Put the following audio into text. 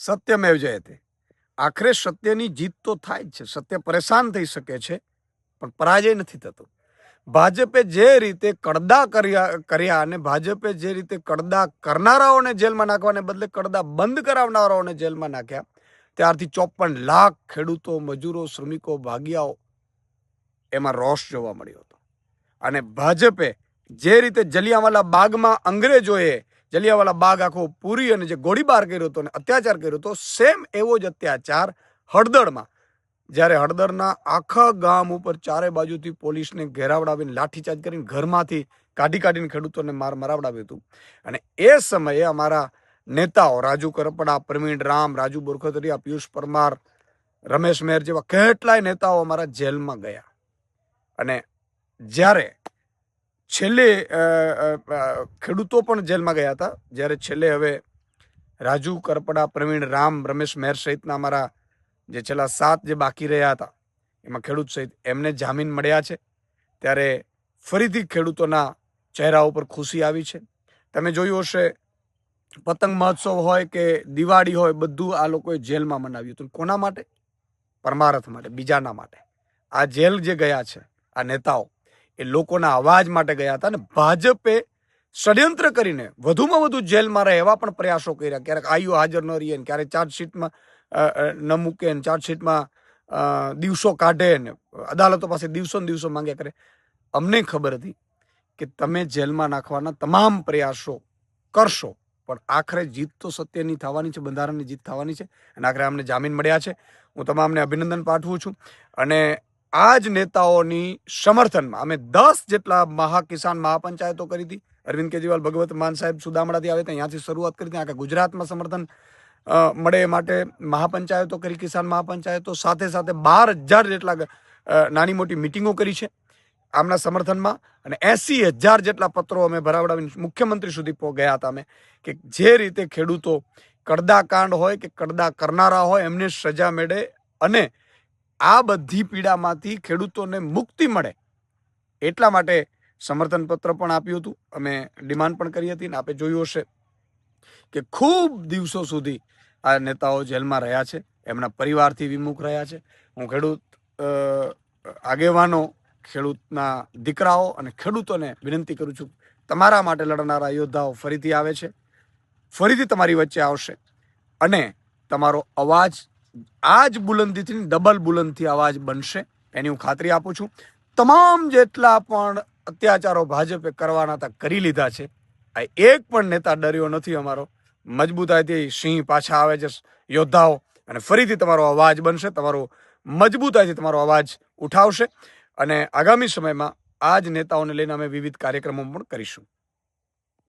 સત્યમેવ જયતે. આખરે સત્યની જીત તો થાય જ છે. સત્ય પરેશાન થઈ શકે છે, પણ પરાજય નથી થતો. ભાજપે જે રીતે કડદા કર્યા કર્યા અને ભાજપે જે રીતે કડદા કરનારાઓને જેલમાં નાખવાને બદલે કડદા બંધ કરાવનારાઓને જેલમાં નાખ્યા, ત્યારથી ચોપન લાખ ખેડૂતો, મજૂરો, શ્રમિકો, ભાગિયાઓ એમાં રોષ જોવા મળ્યો હતો. અને ભાજપે જે રીતે જલિયાવાલા બાગમાં અંગ્રેજોએ જલિયાવાલા બાગ આખો પૂરી અને જે ગોળીબાર કર્યો હતો અને અત્યાચાર કર્યો હતો સેમ એવો જ અત્યાચાર હળદળમાં જ્યારે હળદરના આખા ગામ ઉપર ચારે બાજુથી પોલીસને ઘેરાવડાવીને લાઠીચાર્જ કરીને ઘરમાંથી કાઢી કાઢીને ખેડૂતોને માર મરાવડાવ્યું હતું. અને એ સમયે અમારા નેતાઓ, રાજુ કરપડા, પ્રવીણ રામ, રાજુ બોરખતરિયા, પિયુષ પરમાર, રમેશ મેર જેવા કેટલાય નેતાઓ અમારા જેલમાં ગયા. અને જ્યારે છેલ્લે ખેડૂતો પણ જેલમાં ગયા હતા. જ્યારે છેલ્લે હવે રાજુ કરપડા, પ્રવીણ રામ, રમેશ મેર સહિતના અમારા જે છેલ્લા સાત જે બાકી રહ્યા હતા, એમાં ખેડૂત સહિત એમને જામીન મળ્યા છે. ત્યારે ફરીથી ખેડૂતોના ચહેરા ઉપર ખુશી આવી છે. તમે જોયું હશે, પતંગ મહોત્સવ હોય કે દિવાળી હોય, બધું આ લોકોએ જેલમાં મનાવ્યું હતું. કોના માટે? પરમારથ માટે, બીજાના માટે. આ જેલ જે ગયા છે, આ નેતાઓ એ લોકોના અવાજ માટે ગયા હતા અને ભાજપે ષડયંત્ર કરીને વધુમાં વધુ જેલમાં રહે એવા પણ પ્રયાસો કર્યા. ક્યારેક આયુ હાજર ન રહીએ ને ક્યારેક ચાર્જશીટમાં ન મૂકે ને ચાર્જશીટમાં દિવસો કાઢે ને અદાલતો પાસે દિવસો ને દિવસો માંગ્યા કરે. અમને ખબર હતી કે તમે જેલમાં નાખવાના તમામ પ્રયાસો કરશો, પણ આખરે જીત તો સત્યની થવાની છે, બંધારણની જીત થવાની છે અને આખરે અમને જામીન મળ્યા છે. હું તમામને અભિનંદન પાઠવું છું અને આ જ નેતાઓની સમર્થનમાં અમે દસ જેટલા મહાકિસાન મહાપંચાયતો કરી હતી. અરવિંદ કેજરીવાલ, ભગવત માન સાહેબ સુદામડાથી આવે ત્યાંથી શરૂઆત કરી હતી. આખા ગુજરાતમાં સમર્થન મળે એ માટે મહાપંચાયતો કરી, કિસાન મહાપંચાયતો. સાથે સાથે બાર હજાર જેટલા નાની મોટી મિટિંગો કરી છે આમના સમર્થનમાં. અને એસી હજાર જેટલા પત્રો અમે ભરાવડાવીને મુખ્યમંત્રી સુધી ગયા હતા અમે કે જે રીતે ખેડૂતો કડદા કાંડ હોય કે કડદા કરનારા હોય એમને સજા મેળે અને આ બધી પીડામાંથી ખેડૂતોને મુક્તિ મળે. એટલા માટે સમર્થન પત્ર પણ આપ્યું હતું. અમે ડિમાન્ડ પણ કરી હતી ને આપે જોયું હશે કે ખૂબ દિવસો સુધી આ નેતાઓ જેલમાં રહ્યા છે, એમના પરિવારથી વિમુખ રહ્યા છે. હું ખેડૂત આગેવાનો, ખેડૂતના દીકરાઓ અને ખેડૂતોને વિનંતી કરું છું, તમારા માટે લડનારા યોદ્ધાઓ ફરીથી આવે છે. ફરીથી તમારી વચ્ચે આવશે અને તમારો અવાજ આ જ બુલંદીથી ડબલ બુલંદથી અવાજ બનશે. એની હું ખાતરી આપું છું. તમામ જેટલા પણ અત્યાચારો ભાજપે કરવાના હતા કરી લીધા છે. આ એક પણ નેતા ડર્યો નથી અમારો. મજબૂતાઈથી સિંહ પાછા આવે છે યોદ્ધાઓ. અને ફરીથી તમારો અવાજ બનશે, તમારો મજબૂતાઈથી તમારો અવાજ ઉઠાવશે. અને આગામી સમયમાં આ જ નેતાઓને લઈને અમે વિવિધ કાર્યક્રમો પણ કરીશું.